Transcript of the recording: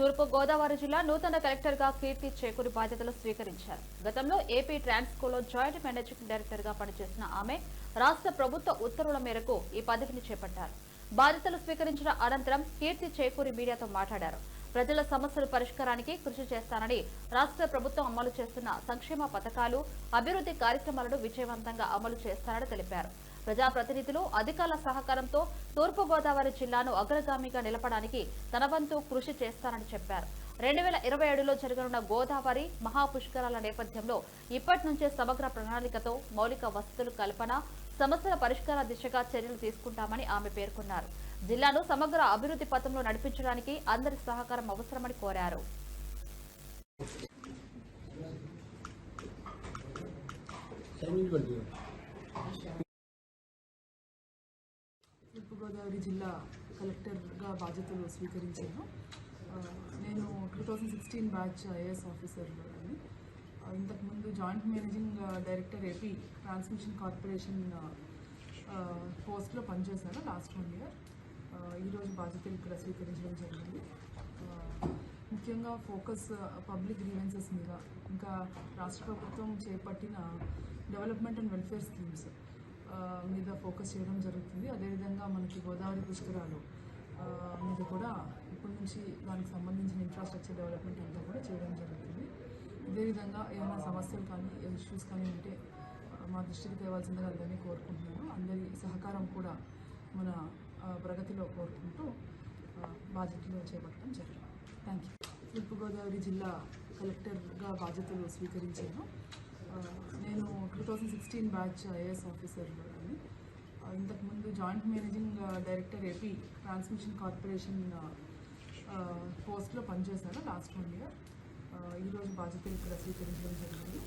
తూర్పు గోదావరి జిల్లా నూతన కలెక్టర్గా కీర్తి చేకూరి బాధ్యతలు స్వీకరించారు. గతంలో ఏపీ ట్రాన్స్కోలో జాయింట్ మేనేజింగ్ డైరెక్టర్గా పనిచేసిన ఆమె రాష్ట్ర ప్రభుత్వ ఉత్తర్వుల మేరకు ఈ పదవిని చేపట్టారు. బాధ్యతలు స్వీకరించిన అనంతరం కీర్తి చేకూరి మీడియాతో మాట్లాడారు. ప్రజల సమస్యల పరిష్కారానికి కృషి చేస్తానని రాష్ట్ర ప్రభుత్వం అమలు చేస్తున్న సంక్షేమ పథకాలు అభివృద్ధి కార్యక్రమాలను విజయవంతంగా అమలు చేస్తారని తెలిపారు. ప్రజాప్రతినిధులు అధికారుల సహకారంతో తూర్పుగోదావరి జిల్లాను అగ్రగామిగా నిలపడానికి తన వంతు కృషి చేస్తానని చెప్పారు. రెండు వేల ఇరవై ఏడులో జరగనున్న గోదావరి మహాపుష్కరాల నేపథ్యంలో ఇప్పటి నుంచే సమగ్ర ప్రణాళికతో మౌలిక వసతులు కల్పన సమస్యల పరిష్కార దిశగా చర్యలు తీసుకుంటామని ఆమె పేర్కొన్నారు. జిల్లాను సమగ్ర అభివృద్ధి పథంలో నడిపించడానికి అందరి సహకారం అవసరమని కోరారు. తూర్పుగోదావరి జిల్లా కలెక్టర్గా బాధ్యతలు స్వీకరించాను. నేను two thousand sixteen batch IAS officer అని ఇంతకుముందు joint managing director AP transmission corporation పోస్ట్లో పనిచేశాను లాస్ట్ వన్ ఇయర్. ఈరోజు బాధ్యతలు ఇక్కడ స్వీకరించడం జరిగింది. ముఖ్యంగా ఫోకస్ పబ్లిక్ గ్రీవెన్సెస్ మీద ఇంకా రాష్ట్ర ప్రభుత్వం చేపట్టిన డెవలప్మెంట్ అండ్ వెల్ఫేర్ స్కీమ్స్. మీద ఫోకస్ చేయడం జరుగుతుంది. అదేవిధంగా మనకి గోదావరి పుష్కరాలు మీద కూడా ఇప్పటి నుంచి దానికి సంబంధించిన ఇన్ఫ్రాస్ట్రక్చర్ డెవలప్మెంట్ అంతా కూడా చేయడం జరుగుతుంది. అదేవిధంగా ఏమైనా సమస్యలు కానీ ఇష్యూస్ కానీ ఉంటే మా దృష్టికి తేవాల్సిందిగా అందరినీ కోరుకుంటున్నాను. అందరి సహకారం కూడా మన ప్రగతిలో కోరుకుంటూ బాధ్యతలు చేపట్టడం జరిగింది. థ్యాంక్ యూ తూర్పుగోదావరి జిల్లా కలెక్టర్గా బాధ్యతలు స్వీకరించాను. Thousand two sixteen batch IAS officer అని ఇంతకుముందు joint managing director AP transmission corporation పోస్ట్లో పనిచేశాను లాస్ట్ వన్ ఇయర్ ఈరోజు బాధ్యతలు ఇక్కడ స్వీకరించడం జరిగింది.